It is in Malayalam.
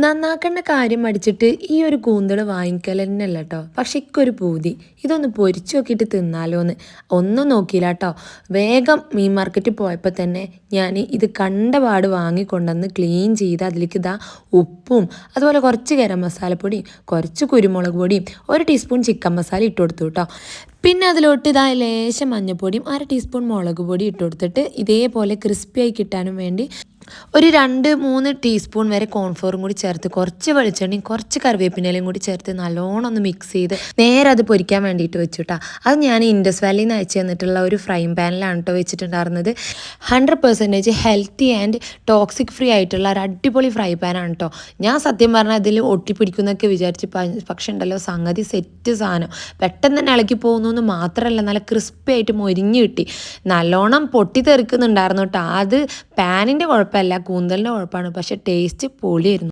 നന്നാക്കേണ്ട കാര്യം അടിച്ചിട്ട് ഈ ഒരു കൂന്തൾ വാങ്ങിക്കൽ കേട്ടോ പക്ഷെ ഇക്കൊരു പൂതി. ഇതൊന്ന് പൊരിച്ചു നോക്കിയിട്ട് തിന്നാലോന്ന്. ഒന്നും നോക്കിയില്ല കേട്ടോ വേഗം മീൻ മാർക്കറ്റിൽ പോയപ്പോൾ തന്നെ ഞാൻ ഇത് കണ്ട പാട് വാങ്ങിക്കൊണ്ടുവന്ന് ക്ലീൻ ചെയ്ത് അതിലേക്ക് ഇതാ ഉപ്പും അതുപോലെ കുറച്ച് ഗരം മസാലപ്പൊടിയും കുറച്ച് കുരുമുളക് പൊടിയും ഒരു ടീസ്പൂൺ ചിക്കൻ മസാല ഇട്ട് കൊടുത്തു കേട്ടോ പിന്നെ അതിലോട്ട് ഇതാ ലേശം മഞ്ഞൾപ്പൊടിയും അര ടീസ്പൂൺ മുളക് പൊടി ഇട്ട് കൊടുത്തിട്ട് ഇതേപോലെ ക്രിസ്പിയായി കിട്ടാനും വേണ്ടി ഒരു രണ്ട് മൂന്ന് ടീസ്പൂൺ വരെ കോൺഫ്ലോറും കൂടി ചേർത്ത് കുറച്ച് വെളിച്ചെണ്ണയും കുറച്ച് കറിവേപ്പിനയിലും കൂടി ചേർത്ത് നല്ലോണം ഒന്ന് മിക്സ് ചെയ്ത് നേരെ അത് പൊരിക്കാൻ വേണ്ടിയിട്ട് വെച്ചുട്ടാ അത് ഞാൻ ഇൻഡസ് വാലിയിൽ നിന്ന് അയച്ചു തന്നിട്ടുള്ള ഒരു ഫ്രൈം പാനിലാണ് കേട്ടോ വെച്ചിട്ടുണ്ടായിരുന്നത്. Hundred percentage healthy and toxic free ആയിട്ടുള്ള ഒരു അടിപൊളി ഫ്രൈ പാനാണ് കേട്ടോ ഞാൻ സത്യം പറഞ്ഞാൽ അതിൽ ഒട്ടിപ്പിടിക്കുന്നൊക്കെ വിചാരിച്ച് പക്ഷേ ഉണ്ടല്ലോ സംഗതി സെറ്റ് സാധനം. പെട്ടെന്ന് തന്നെ ഇളക്കി പോകുന്നു എന്ന് മാത്രമല്ല നല്ല ക്രിസ്പി ആയിട്ട് മൊരിഞ്ഞ് കിട്ടി. നല്ലോണം പൊട്ടി തെറിക്കുന്നുണ്ടായിരുന്നു കേട്ടോ അത് പാനിന്റെ കുഴപ്പമല്ല. കൂന്തലിന്റെ കുഴപ്പമാണ് പക്ഷെ ടേസ്റ്റ് പൊളിയായിരുന്നു.